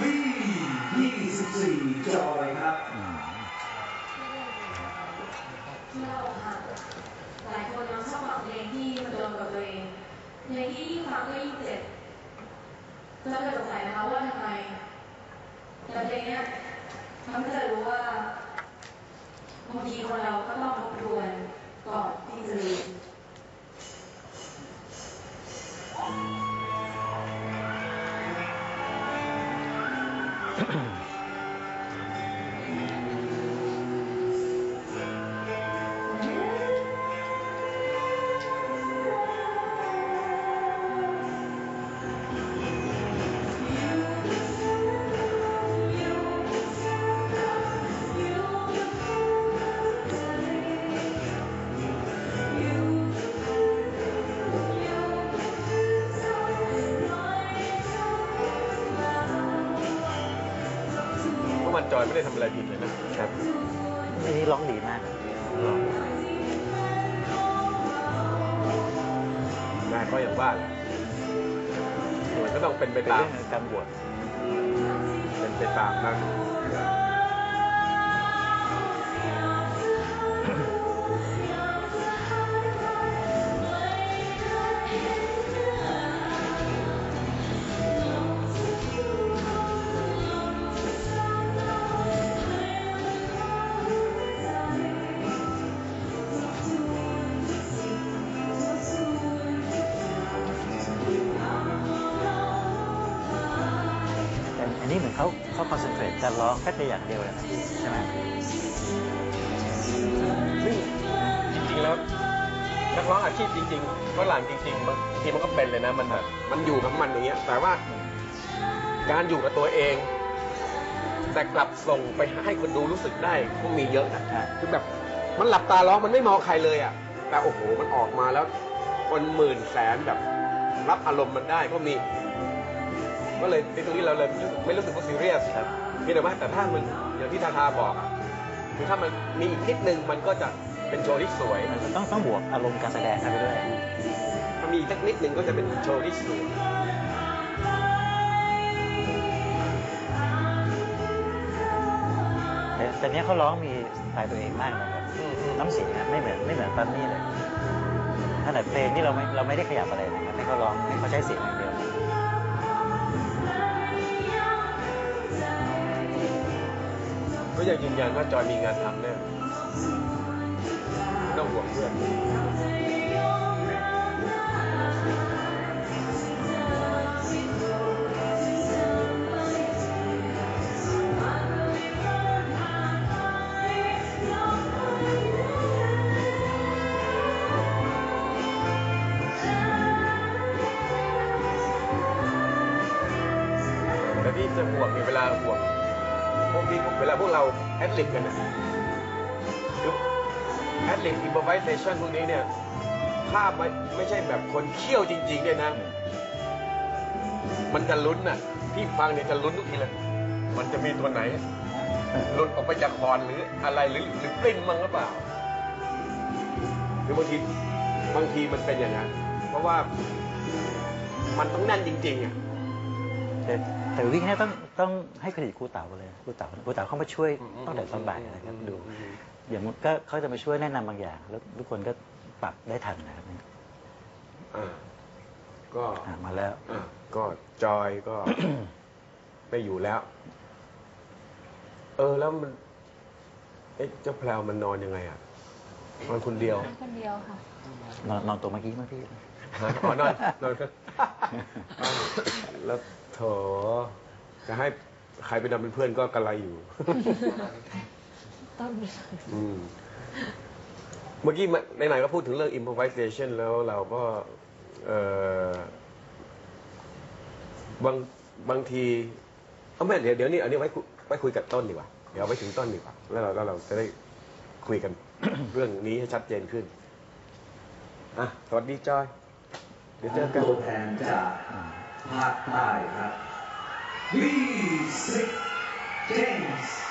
วียี่สิบสี่จอยครับเราค่ะหลายคนมักชอบฟังเพลงที่มันตรงกับตัวเองเพลงที่ยิ่งฟังก็ยิ่งเจ็บจะเคยสงสัยนะคะว่าทำไมแต่เพลงเนี้ยทำให้เรารู้ว่าบางทีคนเราก็ต้องทบทวนก่อนที่จะลืม Mm-hmm. อยไม่ได้ทำอะไรผิดเลยนะครับอันนี้ร้องดีมากนายก็อย่างว่าแหละมันก็ต้องเป็นไปเป็นตามเรื่องการบวชเป็นไปตามนั้น อันนี้เหมือนเขาเขาคอนเซนเทรตการร้องแค่แต่อย่างเดียวเลยนะใช่ไหมซึ่งจริงๆแล้วนักร้องอาชีพจริงๆฝรั่งจริงๆบางทีมันก็เป็นเลยนะมันแบบมันอยู่กับมันอย่างเงี้ยแต่ว่าการอยู่กับตัวเอง แต่กลับส่งไปให้คนดูรู้สึกได้ก็มีเยอะนะอ่าคือแบบมันหลับตาร้องมันไม่มองใครเลยอะ แต่โอ้โหมันออกมาแล้ว คนหมื่นแสนแบบ รับอารมณ์มันได้ก็มี ก็เลยในตรงนี้เราเลยรู้สึกไม่รู้สึกว่าซีเรียสครับเพียงแต่ว่าแต่ถ้ามันอย่างที่ทาทาบอกอะคือถ้ามันมีอีกนิดนึงมันก็จะเป็นโชว์ที่สวย มันต้องต้องบวกอารมณ์การแสดงเข้าไปด้วยถ้ามีอีกสักนิดนึงก็จะเป็นโชว์ที่สวยแต่แต่เนี้ยเขาร้องมีสไตล์ตัวเองมากนะครับน้ำเสียงอะไม่เหมือนไม่เหมือนปันนี่เลยขนาดเพลงนี่เราไม่เราไม่ได้ขยับอะไรนะครับให้เขาร้องให้เขาใช้เสียงอย่างเดียว ก็ยังยืนยันว่าจอยมีงานทำแน่ไม่ต้องห่วงเพื่อนแต่ที่จะห่วงเนี่ยเวลาห่วง พวกที่เวลาพวกเราแอดลิปกันนี่ยคือแอดลิปอิมพอไวเซชันพวกนี้เนี่ยถ้าไม่ไม่ใช่แบบคนเขี้ยวจริงๆเนี่ยนะ มันจะลุ้นน่ะพี่ฟังเนี่ยจะลุ้นทุกทีเลยมันจะมีตัวไหนหลุดออกไปจากคอนหรืออะไรหรือหรือปลิ้นมั้งหรือเปล่าหรือบางทีบางทีมันเป็นอย่างนั้นเพราะว่ามันต้องแน่นจริงๆอะ แต่แต่วิ่งเนี่ยต้องต้องให้เครดิตครูเต๋าเลยครูเต๋าครูเต๋าเข้ามาช่วยอืมตั้งแต่ตอนบ่ายนะครับดูอืมอย่างก็เขาจะมาช่วยแนะนำบางอย่าง แล้วทุกคนก็ปรับได้ทันนะครับอ่าก็อะมาแล้วอะก็จอยก็ไม่อยู่แล้ว เออแล้วมันเอ๊ะเจ้าแพลวมันนอนยังไงอะนอนคนเดียวคนเดียวค่ะนอนนอนตัวเมื่อกี้เมื่อพี่ ฮะอ๋อนอนนอนก็แล้วโถจะให้ใครไปนอนเป็นเพื่อนก็กระไรอยู่ ต้นอืมเมื่อกี้มาไหนๆก็พูดถึงเรื่อง improvisation แล้วเราก็เอ่อบางบางทีเอาไม่เดี๋ยวเดี๋ยวนี้อันนี้ไว้คุยไว้คุยกับต้นดีกว่า เดี๋ยวเอาไว้ถึงต้นดีกว่า แล้วเราแล้วเราจะได้คุยกัน เรื่องนี้ให้ชัดเจนขึ้นอะสวัสดีจอย เดี๋ยวเจอกันตัวแทนจากภาคใต้ครับวีสิกเจมส์